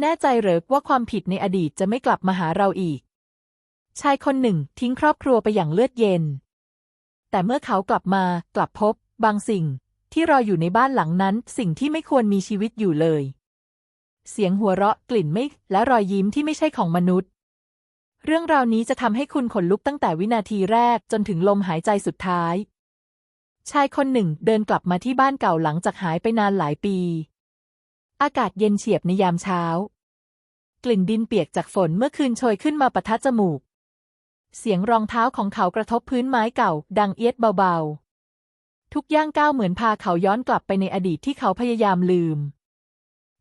แน่ใจเหรอว่าความผิดในอดีตจะไม่กลับมาหาเราอีก ชายคนหนึ่งทิ้งครอบครัวไปอย่างเลือดเย็น แต่เมื่อเขากลับมากลับพบ บางสิ่งที่รออยู่ในบ้านหลังนั้น สิ่งที่ไม่ควรมีชีวิตอยู่เลย เสียงหัวเราะกลิ่นไม่และรอยยิ้มที่ไม่ใช่ของมนุษย์ เรื่องราวนี้จะทำให้คุณขนลุกตั้งแต่วินาทีแรกจนถึงลมหายใจสุดท้าย ชายคนหนึ่งเดินกลับมาที่บ้านเก่าหลังจากหายไปนานหลายปี อากาศเย็นเฉียบในยามเช้า กลิ่นดินเปียกจากฝนเมื่อคืนโชยขึ้นมาปะทะจมูก เสียงรองเท้าของเขากระทบพื้นไม้เก่า ดังเอียดเบาๆ ทุกย่างก้าวเหมือนพาเขาย้อนกลับไปในอดีตที่เขาพยายามลืม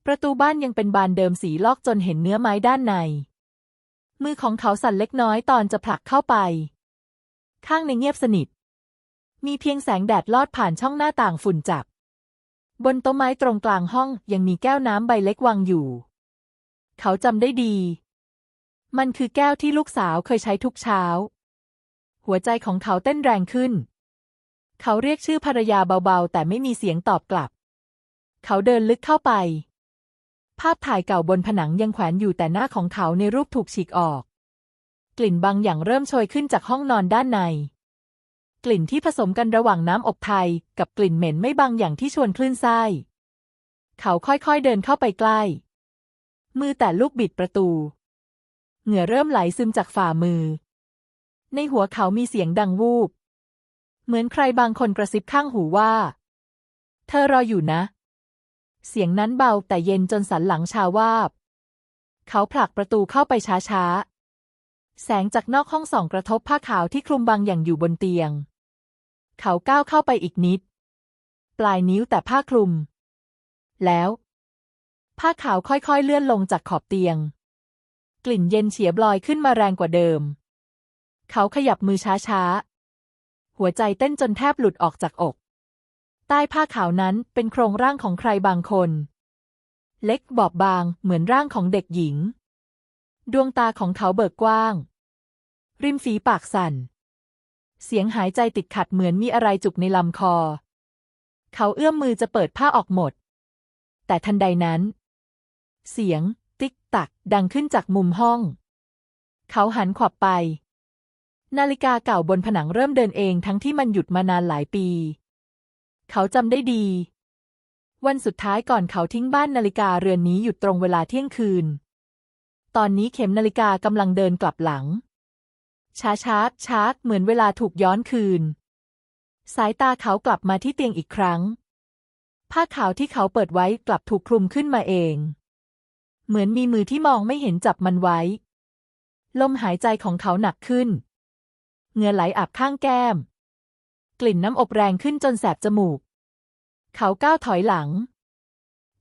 ประตูบ้านยังเป็นบานเดิมสีลอกจนเห็นเนื้อไม้ด้านใน มือของเขาสั่นเล็กน้อยตอนจะผลักเข้าไป ข้างในเงียบสนิท มีเพียงแสงแดดลอดผ่านช่องหน้าต่างฝุ่นจับ บนโต๊ะไม้ตรงกลางห้องยังมีแก้วน้ำใบเล็กวางอยู่ เขาจำได้ดี มันคือแก้วที่ลูกสาวเคยใช้ทุกเช้า หัวใจของเขาเต้นแรงขึ้น เขาเรียกชื่อภรรยาเบาๆ แต่ไม่มีเสียงตอบกลับ เขาเดินลึกเข้าไป ภาพถ่ายเก่าบนผนังยังแขวนอยู่แต่หน้าของเขาในรูปถูกฉีกออก กลิ่นบางอย่างเริ่มโชยขึ้นจากห้องนอนด้านใน กลิ่นที่ผสมกันระหว่างน้ำอบไทย กับกลิ่นเหม็นไม่บางอย่างที่ชวนคลื่นไส้เขาค่อยๆเดินเข้าไปใกล้ มือแต่ลูกบิดประตู เหงื่อเริ่มไหลซึมจากฝ่ามือ ในหัวเขามีเสียงดังวูบ เหมือนใครบางคนกระซิบข้างหูว่า เธอรออยู่นะ เสียงนั้นเบาแต่เย็นจนสันหลังชาวาบ เขาผลักประตูเข้าไปช้าๆ แสงจากนอกห้องส่องกระทบผ้าขาวที่คลุมบางอย่างอยู่บนเตียง เขาก้าวเข้าไปอีกนิด ปลายนิ้วแต่ผ้าคลุม แล้ว ผ้าขาวค่อยๆเลื่อนลงจากขอบเตียง กลิ่นเย็นเฉียบลอยขึ้นมาแรงกว่าเดิม เขาขยับมือช้าๆ หัวใจเต้นจนแทบหลุดออกจากอก ใต้ผ้าขาวนั้นเป็นโครงร่างของใครบางคน เล็กบอบบางเหมือนร่างของเด็กหญิง ดวงตาของเขาเบิกกว้าง ริมฝีปากสั่น เสียงหายใจติดขัดเหมือนมีอะไรจุกในลำคอ เขาเอื้อมมือจะเปิดผ้าออกหมด แต่ทันใดนั้น เสียง ติ๊กตัก ดังขึ้นจากมุมห้อง เขาหันขวับไป นาฬิกาเก่าบนผนังเริ่มเดินเองทั้งที่มันหยุดมานานหลายปี เขาจำได้ดี วันสุดท้ายก่อนเขาทิ้งบ้านนาฬิกาเรือนนี้หยุดตรงเวลาเที่ยงคืน ตอนนี้เข็มนาฬิกากำลังเดินกลับหลัง ช้าช้าช้าเหมือนเวลาถูกย้อนคืน สายตาเขากลับมาที่เตียงอีกครั้ง ผ้าขาวที่เขาเปิดไว้กลับถูกคลุมขึ้นมาเอง เหมือนมีมือที่มองไม่เห็นจับมันไว้ ลมหายใจของเขาหนักขึ้น เหงื่อไหลอาบข้างแก้ม กลิ่นน้ำอบแรงขึ้นจนแสบจมูก เขาก้าวถอยหลัง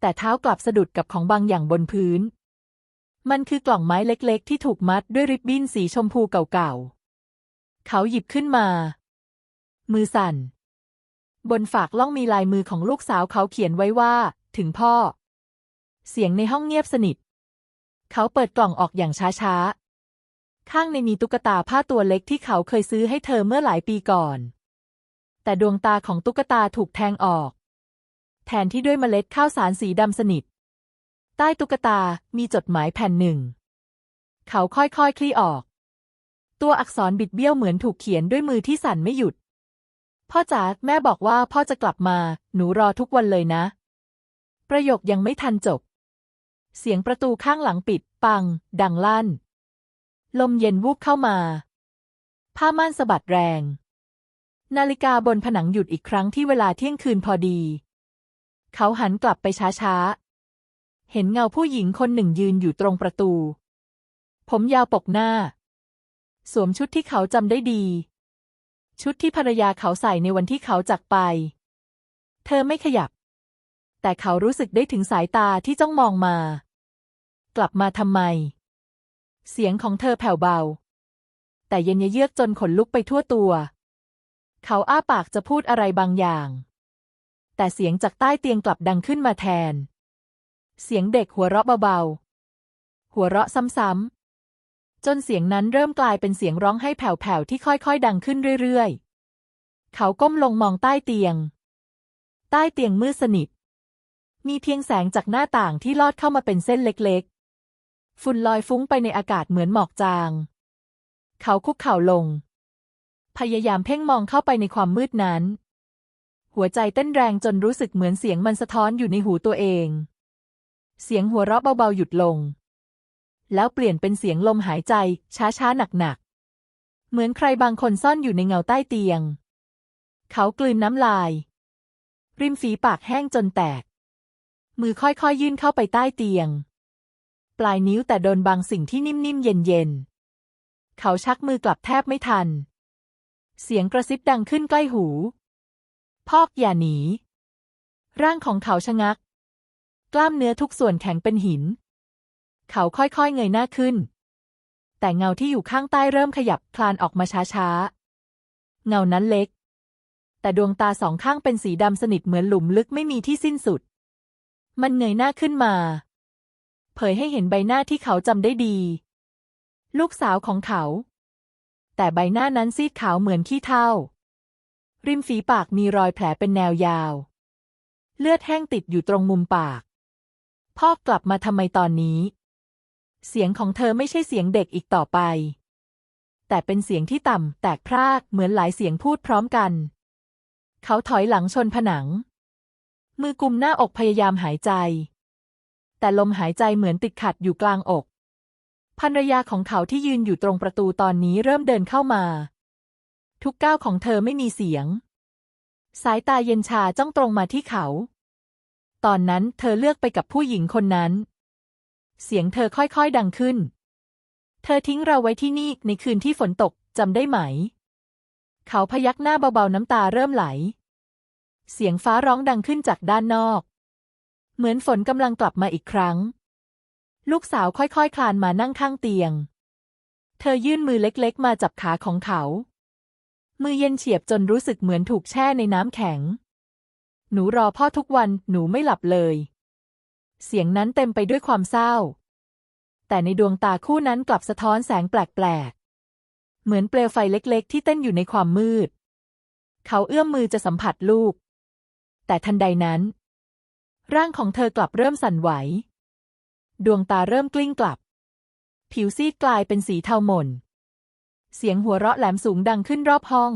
แต่เท้ากลับสะดุดกับของบางอย่างบนพื้น มันคือกล่องไม้เล็กๆ ที่ถูกมัดด้วยริบบิ้นสีชมพูเก่าๆ เขาหยิบขึ้นมา มือสั่น บนฝากล่องมีลายมือของลูกสาวเขาเขียนไว้ว่า ถึงพ่อ เสียงในห้องเงียบสนิท เขาเปิดกล่องออกอย่างช้าๆ ข้างในมีตุ๊กตาผ้าตัวเล็กที่เขาเคยซื้อให้เธอเมื่อหลายปีก่อน แต่ดวงตาของตุ๊กตาถูกแทงออก แทนที่ด้วยเมล็ดข้าวสารสีดำสนิท ใต้ตุ๊กตามีจดหมายแผ่นหนึ่ง เขาค่อยๆคคลี่ออก ตัวอักษรบิดเบี้ยวเหมือนถูกเขียนด้วยมือที่สั่นไม่หยุด พ่อจ๋าแม่บอกว่าพ่อจะกลับมา หนูรอทุกวันเลยนะ ประโยคยังไม่ทันจบ เสียงประตูข้างหลังปิด ปัง ดังลั่น ลมเย็นวูบเข้ามา ผ้าม่านสะบัดแรง นาฬิกาบนผนังหยุดอีกครั้งที่เวลาเที่ยงคืนพอดี เขาหันกลับไปช้าๆ เห็นเงาผู้หญิงคนหนึ่งยืนอยู่ตรงประตู ผมยาวปกหน้า สวมชุดที่เขาจำได้ดี ชุดที่ภรรยาเขาใส่ในวันที่เขาจากไป เธอไม่ขยับ แต่เขารู้สึกได้ถึงสายตาที่จ้องมองมา กลับมาทำไม เสียงของเธอแผ่วเบา แต่เย็นเยือกจนขนลุกไปทั่วตัว เขาอ้าปากจะพูดอะไรบางอย่าง แต่เสียงจากใต้เตียงกลับดังขึ้นมาแทน เสียงเด็กหัวเราะเบาๆ หัวเราะซ้ำๆ จนเสียงนั้นเริ่มกลายเป็นเสียงร้องให้แผ่วๆ ที่ค่อยๆ ดังขึ้นเรื่อยๆ เขาก้มลงมองใต้เตียง ใต้เตียงมืดสนิท มีเพียงแสงจากหน้าต่างที่ลอดเข้ามาเป็นเส้นเล็กๆ ฝุ่นลอยฟุ้งไปในอากาศเหมือนหมอกจาง เขาคุกเข่าลง พยายามเพ่งมองเข้าไปในความมืดนั้น หัวใจเต้นแรงจนรู้สึกเหมือนเสียงมันสะท้อนอยู่ในหูตัวเอง เสียงหัวเราะเบาๆหยุดลง แล้วเปลี่ยนเป็นเสียงลมหายใจ ช้าๆหนักๆ เหมือนใครบางคนซ่อนอยู่ในเงาใต้เตียง เขากลืนน้ำลาย ริมฝีปากแห้งจนแตก มือค่อยๆยื่นเข้าไปใต้เตียง ปลายนิ้วแต่โดนบางสิ่งที่นิ่มๆ เย็นๆ เขาชักมือกลับแทบไม่ทัน เสียงกระซิบดังขึ้นใกล้หู พอกอย่าหนี ร่างของเขาชะงัก กล้ามเนื้อทุกส่วนแข็งเป็นหิน เขาค่อยๆเงยหน้าขึ้น แต่เงาที่อยู่ข้างใต้เริ่มขยับคลานออกมาช้าๆ เงานั้นเล็ก แต่ดวงตาสองข้างเป็นสีดำสนิทเหมือนหลุมลึกไม่มีที่สิ้นสุด มันเงยหน้าขึ้นมา เผยให้เห็นใบหน้าที่เขาจำได้ดี ลูกสาวของเขา แต่ใบหน้านั้นซีดขาวเหมือนขี้เถ้าริมฝีปากมีรอยแผลเป็นแนวยาว เลือดแห้งติดอยู่ตรงมุมปาก พ่อกลับมาทำไมตอนนี้ เสียงของเธอไม่ใช่เสียงเด็กอีกต่อไป แต่เป็นเสียงที่ต่ำแตกพรากเหมือนหลายเสียงพูดพร้อมกัน เขาถอยหลังชนผนัง มือกุมหน้าอกพยายามหายใจ แต่ลมหายใจเหมือนติดขัดอยู่กลางอกภรรยาของเขาที่ยืนอยู่ตรงประตูตอนนี้เริ่มเดินเข้ามา ทุกก้าวของเธอไม่มีเสียง สายตาเย็นชาจ้องตรงมาที่เขา ตอนนั้นเธอเลือกไปกับผู้หญิงคนนั้น เสียงเธอค่อยๆดังขึ้น เธอทิ้งเราไว้ที่นี่ในคืนที่ฝนตกจำได้ไหม เขาพยักหน้าเบาๆน้ำตาเริ่มไหล เสียงฟ้าร้องดังขึ้นจากด้านนอก เหมือนฝนกำลังกลับมาอีกครั้ง ลูกสาวค่อยๆคคลานมานั่งข้างเตียง เธอยื่นมือเล็กๆ มาจับขาของเขา มือเย็นเฉียบจนรู้สึกเหมือนถูกแช่ในน้ำแข็ง หนูรอพ่อทุกวัน หนูไม่หลับเลย เสียงนั้นเต็มไปด้วยความเศร้า แต่ในดวงตาคู่นั้นกลับสะท้อนแสงแปลกๆ เหมือนเปลวไฟเล็กๆ ที่เต้นอยู่ในความมืด เขาเอื้อมมือจะสัมผัสลูก แต่ทันใดนั้น ร่างของเธอกลับเริ่มสั่นไหว ดวงตาเริ่มกลิ้งกลับ ผิวซีดกลายเป็นสีเทาหม่น เสียงหัวเราะแหลมสูงดังขึ้นรอบห้อง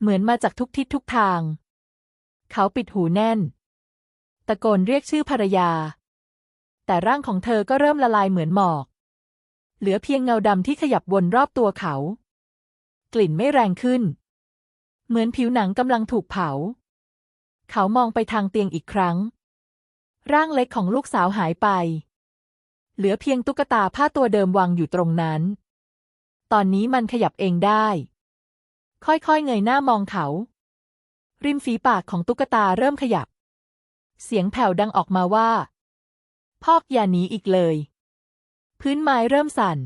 เหมือนมาจากทุกทิศทุกทาง เขาปิดหูแน่น ตะโกนเรียกชื่อภรรยา แต่ร่างของเธอก็เริ่มละลายเหมือนหมอก เหลือเพียงเงาดำที่ขยับวนรอบตัวเขา กลิ่นไม่แรงขึ้น เหมือนผิวหนังกำลังถูกเผา เขามองไปทางเตียงอีกครั้ง ร่างเล็กของลูกสาวหายไป เหลือเพียงตุ๊กตาผ้าตัวเดิมวางอยู่ตรงนั้น ตอนนี้มันขยับเองได้ ค่อยๆเงยหน้ามองเขา ริมฝีปากของตุ๊กตาเริ่มขยับ เสียงแผ่วดังออกมาว่า พอกอย่าหนีอีกเลย พื้นไม้เริ่มสั่น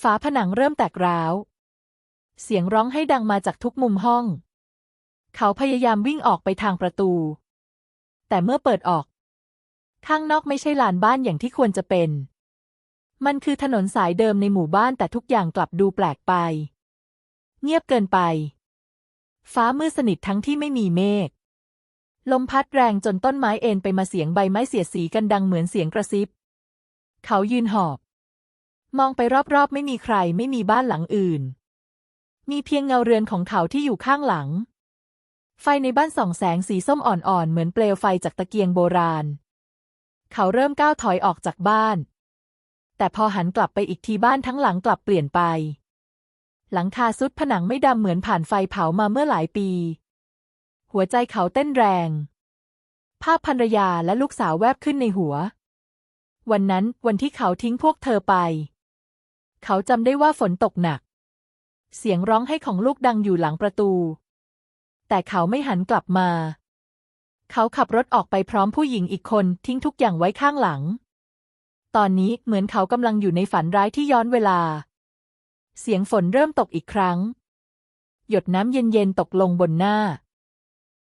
ฝาผนังเริ่มแตกร้าว เสียงร้องให้ดังมาจากทุกมุมห้อง เขาพยายามวิ่งออกไปทางประตู แต่เมื่อเปิดออก ข้างนอกไม่ใช่ลานบ้านอย่างที่ควรจะเป็น มันคือถนนสายเดิมในหมู่บ้านแต่ทุกอย่างกลับดูแปลกไป เงียบเกินไป ฟ้ามืดสนิททั้งที่ไม่มีเมฆ ลมพัดแรงจนต้นไม้เอ็นไปมาเสียงใบไม้เสียดสีกันดังเหมือนเสียงกระซิบ เขายืนหอบ มองไปรอบๆ ไม่มีใครไม่มีบ้านหลังอื่น มีเพียงเงาเรือนของเขาที่อยู่ข้างหลัง ไฟในบ้านส่องแสงสีส้มอ่อนๆ เหมือนเปลวไฟจากตะเกียงโบราณ เขาเริ่มก้าวถอยออกจากบ้าน แต่พอหันกลับไปอีกทีบ้านทั้งหลังกลับเปลี่ยนไป หลังคาซุดผนังไม่ดำเหมือนผ่านไฟเผามาเมื่อหลายปี หัวใจเขาเต้นแรง ภาพภรรยาและลูกสาวแวบขึ้นในหัว วันนั้นวันที่เขาทิ้งพวกเธอไป เขาจำได้ว่าฝนตกหนัก เสียงร้องให้ของลูกดังอยู่หลังประตู แต่เขาไม่หันกลับมา เขาขับรถออกไปพร้อมผู้หญิงอีกคนทิ้งทุกอย่างไว้ข้างหลัง ตอนนี้เหมือนเขากำลังอยู่ในฝันร้ายที่ย้อนเวลา เสียงฝนเริ่มตกอีกครั้ง หยดน้ำเย็นๆตกลงบนหน้า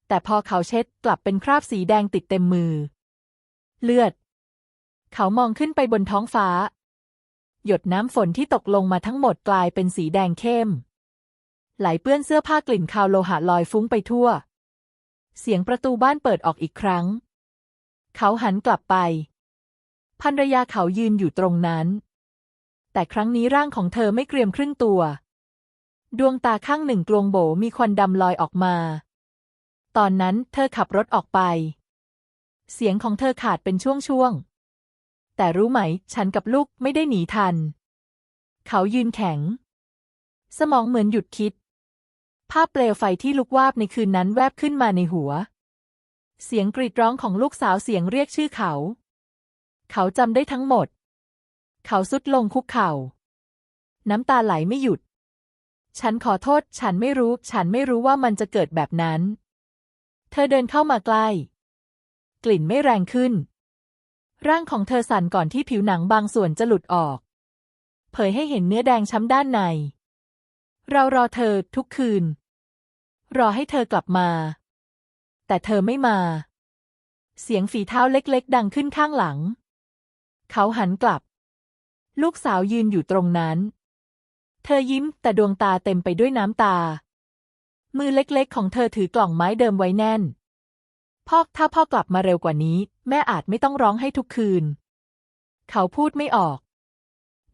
แต่พอเขาเช็ดกลับเป็นคราบสีแดงติดเต็มมือ เลือด เขามองขึ้นไปบนท้องฟ้า หยดน้ำฝนที่ตกลงมาทั้งหมดกลายเป็นสีแดงเข้ม ไหลเปื้อนเสื้อผ้ากลิ่นคาวโลหะลอยฟุ้งไปทั่ว เสียงประตูบ้านเปิดออกอีกครั้ง เขาหันกลับไปภรรยาเขายืนอยู่ตรงนั้น แต่ครั้งนี้ร่างของเธอไม่เกรียมครึ่งตัว ดวงตาข้างหนึ่งกลวงโบมีควันดำลอยออกมา ตอนนั้นเธอขับรถออกไป เสียงของเธอขาดเป็นช่วงๆ แต่รู้ไหม ฉันกับลูกไม่ได้หนีทัน เขายืนแข็ง สมองเหมือนหยุดคิด ภาพเปลวไฟที่ลุกวาบในคืนนั้นแวบขึ้นมาในหัว เสียงกรีดร้องของลูกสาวเสียงเรียกชื่อเขา เขาจำได้ทั้งหมด เขาสุดลงคุกเข่า น้ำตาไหลไม่หยุด ฉันขอโทษ ฉันไม่รู้ ฉันไม่รู้ว่ามันจะเกิดแบบนั้น เธอเดินเข้ามาใกล้ กลิ่นไม่แรงขึ้น ร่างของเธอสั่นก่อนที่ผิวหนังบางส่วนจะหลุดออก เผยให้เห็นเนื้อแดงช้ำด้านใน เรารอเธอทุกคืน รอให้เธอกลับมา แต่เธอไม่มา เสียงฝีเท้าเล็ก ๆ ดังขึ้นข้างหลัง เขาหันกลับ ลูกสาวยืนอยู่ตรงนั้น เธอยิ้มแต่ดวงตาเต็มไปด้วยน้ำตา มือเล็กๆ ของเธอถือกล่องไม้เดิมไว้แน่น พ่อถ้าพ่อกลับมาเร็วกว่านี้ แม่อาจไม่ต้องร้องให้ทุกคืน เขาพูดไม่ออก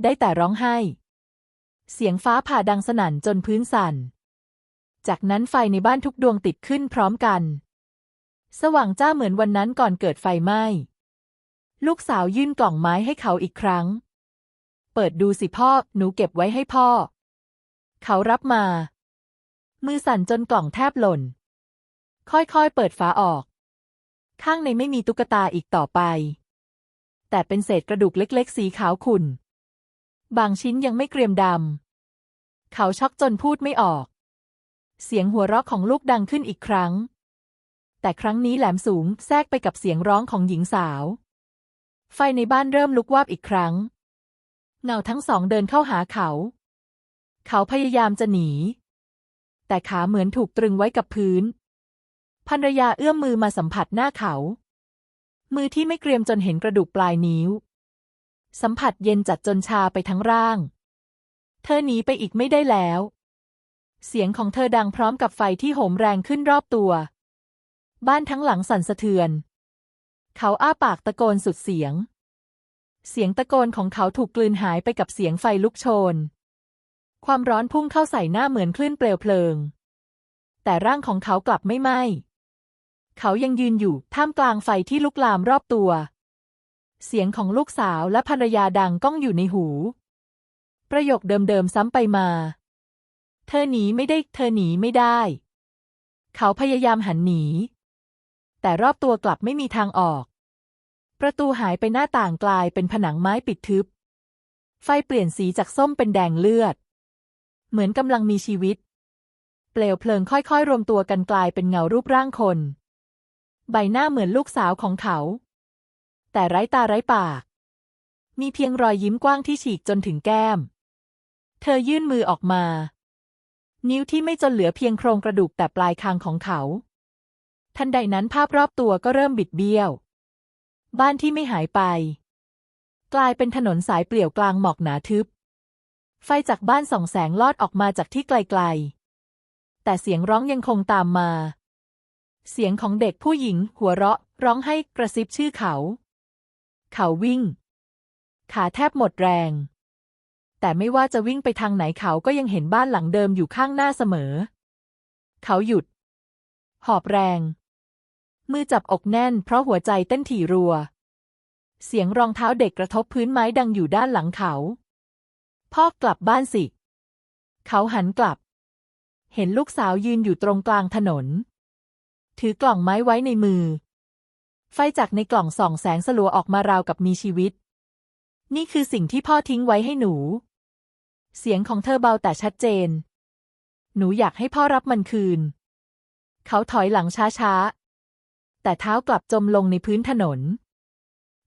ได้แต่ร้องไห้ เสียงฟ้าผ่าดังสนั่นจนพื้นสั่น จากนั้นไฟในบ้านทุกดวงติดขึ้นพร้อมกัน สว่างจ้าเหมือนวันนั้นก่อนเกิดไฟไหม้ ลูกสาวยื่นกล่องไม้ให้เขาอีกครั้ง เปิดดูสิพ่อ หนูเก็บไว้ให้พ่อ เขารับมา มือสั่นจนกล่องแทบหล่น ค่อยๆ เปิดฝาออก ข้างในไม่มีตุ๊กตาอีกต่อไป แต่เป็นเศษกระดูกเล็กๆ สีขาวขุ่น บางชิ้นยังไม่เกรียมดำ เขาช็อกจนพูดไม่ออก เสียงหัวเราะของลูกดังขึ้นอีกครั้ง แต่ครั้งนี้แหลมสูงแทรกไปกับเสียงร้องของหญิงสาว ไฟในบ้านเริ่มลุกวาบอีกครั้ง เงาทั้งสองเดินเข้าหาเขา เขาพยายามจะหนี แต่ขาเหมือนถูกตรึงไว้กับพื้นภรรยาเอื้อมมือมาสัมผัสหน้าเขา มือที่ไม่เกรียมจนเห็นกระดูกปลายนิ้ว สัมผัสเย็นจัดจนชาไปทั้งร่าง เธอหนีไปอีกไม่ได้แล้ว เสียงของเธอดังพร้อมกับไฟที่โหมแรงขึ้นรอบตัว บ้านทั้งหลังสั่นสะเทือน เขาอ้าปากตะโกนสุดเสียง เสียงตะโกนของเขาถูกกลืนหายไปกับเสียงไฟลุกโชน ความร้อนพุ่งเข้าใส่หน้าเหมือนคลื่นเปลวเพลิง แต่ร่างของเขากลับไม่ไหม้ เขายังยืนอยู่ท่ามกลางไฟที่ลุกลามรอบตัว เสียงของลูกสาวและภรรยาดังก้องอยู่ในหู ประโยคเดิมๆซ้ำไปมา เธอหนีไม่ได้ เธอหนีไม่ได้ เขาพยายามหันหนี แต่รอบตัวกลับไม่มีทางออก ประตูหายไปหน้าต่างกลายเป็นผนังไม้ปิดทึบ ไฟเปลี่ยนสีจากส้มเป็นแดงเลือด เหมือนกำลังมีชีวิต เปลวเพลิงค่อยๆ รวมตัวกันกลายเป็นเงารูปร่างคน ใบหน้าเหมือนลูกสาวของเขา แต่ไร้ตาไร้ปาก มีเพียงรอยยิ้มกว้างที่ฉีกจนถึงแก้ม เธอยื่นมือออกมา นิ้วที่ไม่จนเหลือเพียงโครงกระดูกแต่ปลายคางของเขา ทันใดนั้นภาพรอบตัวก็เริ่มบิดเบี้ยว บ้านที่ไม่หายไป กลายเป็นถนนสายเปลี่ยวกลางหมอกหนาทึบ ไฟจากบ้านส่องแสงลอดออกมาจากที่ไกลๆ แต่เสียงร้องยังคงตามมา เสียงของเด็กผู้หญิง หัวเราะ ร้องให้กระซิบชื่อเขา เขาวิ่ง ขาแทบหมดแรง แต่ไม่ว่าจะวิ่งไปทางไหนเขาก็ยังเห็นบ้านหลังเดิมอยู่ข้างหน้าเสมอ เขาหยุด หอบแรง มือจับอกแน่นเพราะหัวใจเต้นถี่รัว เสียงรองเท้าเด็กกระทบพื้นไม้ดังอยู่ด้านหลังเขา พ่อกลับบ้านสิ เขาหันกลับ เห็นลูกสาวยืนอยู่ตรงกลางถนน ถือกล่องไม้ไว้ในมือ ไฟจากในกล่องส่องแสงสลัวออกมาราวกับมีชีวิต นี่คือสิ่งที่พ่อทิ้งไว้ให้หนู เสียงของเธอเบาแต่ชัดเจน หนูอยากให้พ่อรับมันคืน เขาถอยหลังช้าๆ แต่เท้ากลับจมลงในพื้นถนน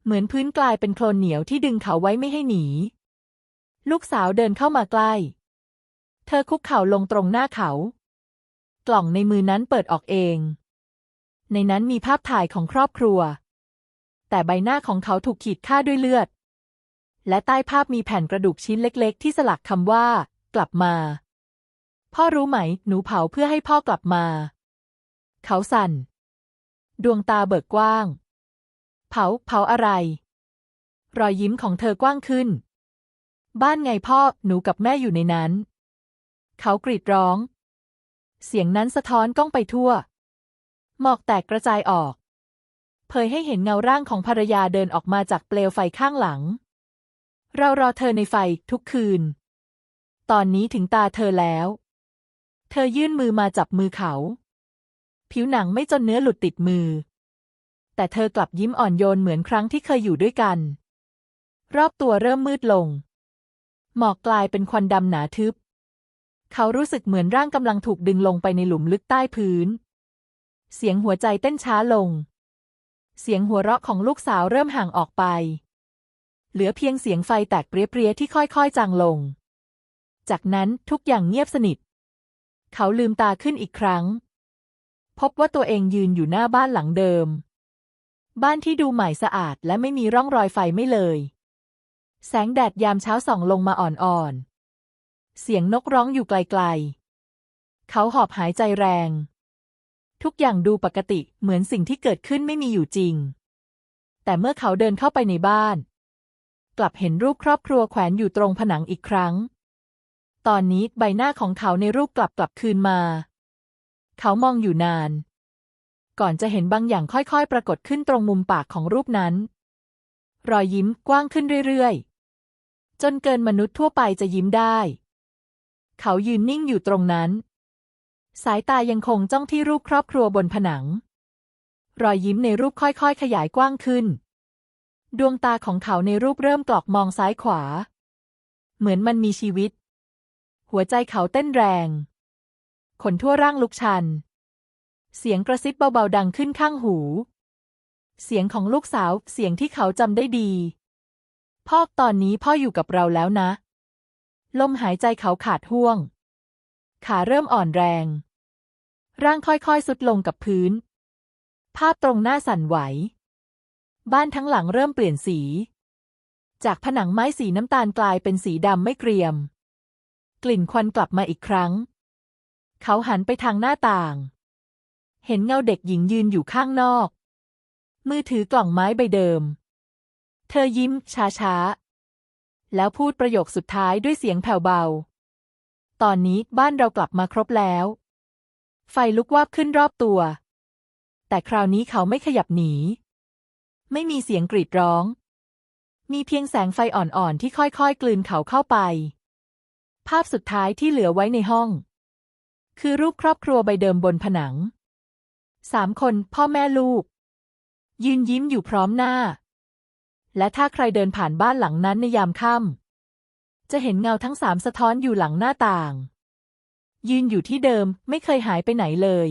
เหมือนพื้นกลายเป็นโคลนเหนียวที่ดึงเขาไว้ไม่ให้หนี ลูกสาวเดินเข้ามาใกล้ เธอคุกเข่าลงตรงหน้าเขา กล่องในมือนั้นเปิดออกเอง ในนั้นมีภาพถ่ายของครอบครัว แต่ใบหน้าของเขาถูกขีดฆ่าด้วยเลือด และใต้ภาพมีแผ่นกระดูกชิ้นเล็ก ๆ ที่สลักคำว่า กลับมา พ่อรู้ไหม หนูเผาเพื่อให้พ่อกลับมา เขาสั่น ดวงตาเบิกกว้าง เผา เผาอะไร รอยยิ้มของเธอกว้างขึ้น บ้านไงพ่อ หนูกับแม่อยู่ในนั้น เขากรีดร้อง เสียงนั้นสะท้อนก้องไปทั่ว หมอกแตกกระจายออก เผยให้เห็นเงาร่างของภรรยาเดินออกมาจากเปลวไฟข้างหลัง เรารอเธอในไฟทุกคืน ตอนนี้ถึงตาเธอแล้ว เธอยื่นมือมาจับมือเขา ผิวหนังไม่จนเนื้อหลุดติดมือ แต่เธอกลับยิ้มอ่อนโยนเหมือนครั้งที่เคยอยู่ด้วยกัน รอบตัวเริ่มมืดลง หมอกกลายเป็นควันดำหนาทึบ เขารู้สึกเหมือนร่างกำลังถูกดึงลงไปในหลุมลึกใต้พื้น เสียงหัวใจเต้นช้าลง เสียงหัวเราะของลูกสาวเริ่มห่างออกไป เหลือเพียงเสียงไฟแตกเปรี้ยๆที่ค่อยๆจางลง จากนั้นทุกอย่างเงียบสนิท เขาลืมตาขึ้นอีกครั้ง พบว่าตัวเองยืนอยู่หน้าบ้านหลังเดิม บ้านที่ดูใหม่สะอาดและไม่มีร่องรอยไฟไม่เลย แสงแดดยามเช้าส่องลงมาอ่อนๆ เสียงนกร้องอยู่ไกลๆ เขาหอบหายใจแรง ทุกอย่างดูปกติเหมือนสิ่งที่เกิดขึ้นไม่มีอยู่จริง แต่เมื่อเขาเดินเข้าไปในบ้าน กลับเห็นรูปครอบครัวแขวนอยู่ตรงผนังอีกครั้ง ตอนนี้ใบหน้าของเขาในรูปกลับกลับคืนมา เขามองอยู่นาน ก่อนจะเห็นบางอย่างค่อยๆ ปรากฏขึ้นตรงมุมปากของรูปนั้น รอยยิ้มกว้างขึ้นเรื่อยๆ จนเกินมนุษย์ทั่วไปจะยิ้มได้ เขายืนนิ่งอยู่ตรงนั้น สายตายังคงจ้องที่รูปครอบครัวบนผนัง รอยยิ้มในรูปค่อยๆ ขยายกว้างขึ้น ดวงตาของเขาในรูปเริ่มกลอกมองซ้ายขวา เหมือนมันมีชีวิต หัวใจเขาเต้นแรง ขนทั่วร่างลุกชัน เสียงกระซิบเบาๆดังขึ้นข้างหู เสียงของลูกสาว เสียงที่เขาจำได้ดี พ่อตอนนี้พ่ออยู่กับเราแล้วนะ ลมหายใจเขาขาดห่วง ขาเริ่มอ่อนแรง ร่างค่อยๆสุดลงกับพื้น ภาพตรงหน้าสั่นไหว บ้านทั้งหลังเริ่มเปลี่ยนสี จากผนังไม้สีน้ำตาลกลายเป็นสีดำไม่เกรียม กลิ่นควันกลับมาอีกครั้ง เขาหันไปทางหน้าต่าง เห็นเงาเด็กหญิงยืนอยู่ข้างนอก มือถือกล่องไม้ใบเดิม เธอยิ้มช้าๆ แล้วพูดประโยคสุดท้ายด้วยเสียงแผ่วเบา ตอนนี้บ้านเรากลับมาครบแล้ว ไฟลุกวาบขึ้นรอบตัว แต่คราวนี้เขาไม่ขยับหนี ไม่มีเสียงกรีดร้อง มีเพียงแสงไฟอ่อนๆ ที่ค่อยๆ กลืนเขาเข้าไป ภาพสุดท้ายที่เหลือไว้ในห้อง คือรูปครอบครัวใบเดิมบนผนังสามคนพ่อแม่ลูก ยืนยิ้มอยู่พร้อมหน้า และถ้าใครเดินผ่านบ้านหลังนั้นในยามค่ำจะเห็นเงาทั้งสามสะท้อนอยู่หลังหน้าต่าง ยืนอยู่ที่เดิมไม่เคยหายไปไหนเลย